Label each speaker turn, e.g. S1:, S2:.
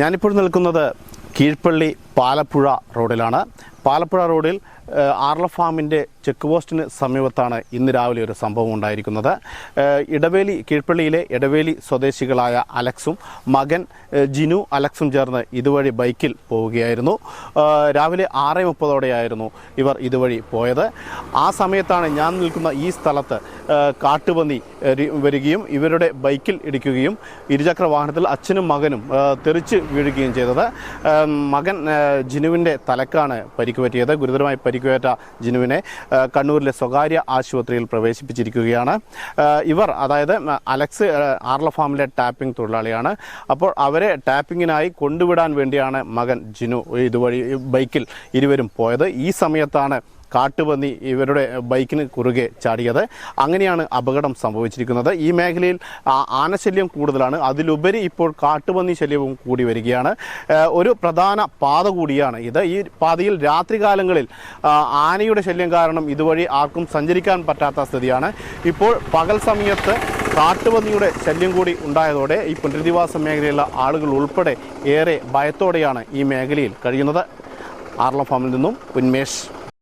S1: ഞാനിപ്പോൾ നിൽക്കുന്നത് കീഴ്പ്പള്ളി പാലപ്പുഴ റോഡിലാണ്. പാലപ്പുഴ റോഡിൽ ആർല ഫാമിന്റെ ചെക്ക് പോസ്റ്റിന് സമീപത്താണ് ഇന്ന് രാവിലെ ഒരു സംഭവം ഉണ്ടായിരിക്കുന്നത്. ഇടവേലി കീഴ്പള്ളിയിലെ ഇടവേലി സ്വദേശികളായ അലക്സും മകൻ ജിനു അലക്സും ചേർന്ന് ഇതുവഴി ബൈക്കിൽ പോവുകയായിരുന്നു. രാവിലെ ആറ് മുപ്പതോടെയായിരുന്നു ഇവർ ഇതുവഴി പോയത്. ആ സമയത്താണ് ഞാൻ നിൽക്കുന്ന ഈ സ്ഥലത്ത് കാട്ടുപന്നി വരികയും ഇവരുടെ ബൈക്കിൽ ഇടിക്കുകയും ഇരുചക്ര വാഹനത്തിൽ അച്ഛനും മകനും തെറിച്ച് വീഴുകയും ചെയ്തത്. മകൻ ജിനുവിന്റെ തലക്കാണ് പരിക്ക് പറ്റിയത് ഗുരുതരമായി പരിക്കുപറ്റ ജിനുവിനെ കണ്ണൂരിലെ സ്വകാര്യ ആശുപത്രിയിൽ പ്രവേശിപ്പിച്ചിരിക്കുകയാണ്. ഇവർ അതായത് അലക്സ് ആർല ഫാമിലെ ടാപ്പിംഗ് തൊഴിലാളിയാണ്. അപ്പോൾ അവരെ ടാപ്പിങ്ങിനായി കൊണ്ടുവിടാൻ വേണ്ടിയാണ് മകൻ ജിനു ഇതുവഴി ബൈക്കിൽ ഇരുവരും പോയത്. ഈ സമയത്താണ് കാട്ടുപന്നി ഇവരുടെ ബൈക്കിന് കുറുകെ ചാടിയത്. അങ്ങനെയാണ് അപകടം സംഭവിച്ചിരിക്കുന്നത്. ഈ മേഖലയിൽ ആനശല്യം കൂടുതലാണ്. അതിലുപരി ഇപ്പോൾ കാട്ടുപന്നി ശല്യവും കൂടി വരികയാണ്. ഒരു പ്രധാന പാത കൂടിയാണ് ഇത്. ഈ പാതയിൽ രാത്രികാലങ്ങളിൽ ആനയുടെ ശല്യം കാരണം ഇതുവഴി ആർക്കും സഞ്ചരിക്കാൻ പറ്റാത്ത സ്ഥിതിയാണ്. ഇപ്പോൾ പകൽ സമയത്ത് കാട്ടുപന്നിയുടെ ശല്യം കൂടി ഉണ്ടായതോടെ ഈ പുനരധിവാസ മേഖലയിലുള്ള ആളുകൾ ഉൾപ്പെടെ ഏറെ ഭയത്തോടെയാണ് ഈ മേഖലയിൽ കഴിയുന്നത്. ആർല ഫാമിൽ നിന്നും ഉന്മേഷ്.